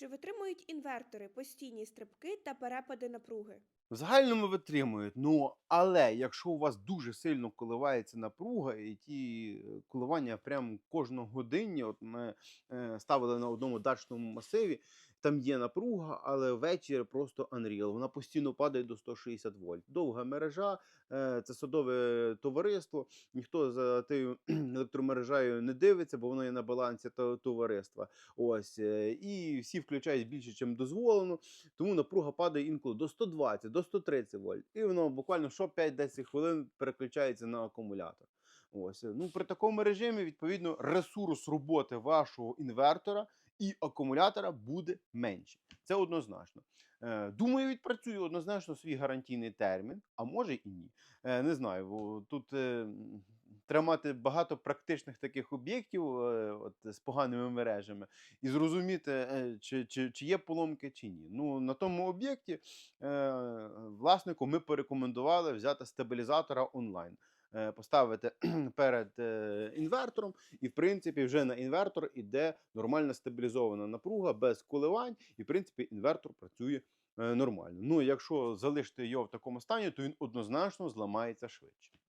Чи витримують інвертори постійні стрибки та перепади напруги? В загальному витримують. Ну, але якщо у вас дуже сильно коливається напруга, і ті е, коливання прям кожногодинні, от ми е, ставили на одному дачному масиві, там є напруга, але ввечері просто Unreal. Вона постійно падає до 160 вольт. Довга мережа, е, це садове товариство. Ніхто за тією електромережею не дивиться, бо воно є на балансі товариства. Ось і всі включають більше, ніж дозволено. Тому напруга падає інколи до 120, до 130 вольт. І воно буквально що 5-10 хвилин переключається на акумулятор. Ось. Ну, при такому режимі, відповідно, ресурс роботи вашого інвертора і акумулятора буде менше. Це однозначно. Е, Думаю, відпрацює однозначно свій гарантійний термін, а може і ні. Е, Не знаю, тут е, треба мати багато практичних таких об'єктів е, от, з поганими мережами і зрозуміти, е, чи, чи, чи є поломки, чи ні. Ну, на тому об'єкті е, власнику ми порекомендували взяти стабілізатора онлайн. е, Поставити перед інвертором, і в принципі вже на інвертор іде нормальна стабілізована напруга без коливань, і в принципі інвертор працює нормально. Ну якщо залишити його в такому стані, то він однозначно зламається швидше.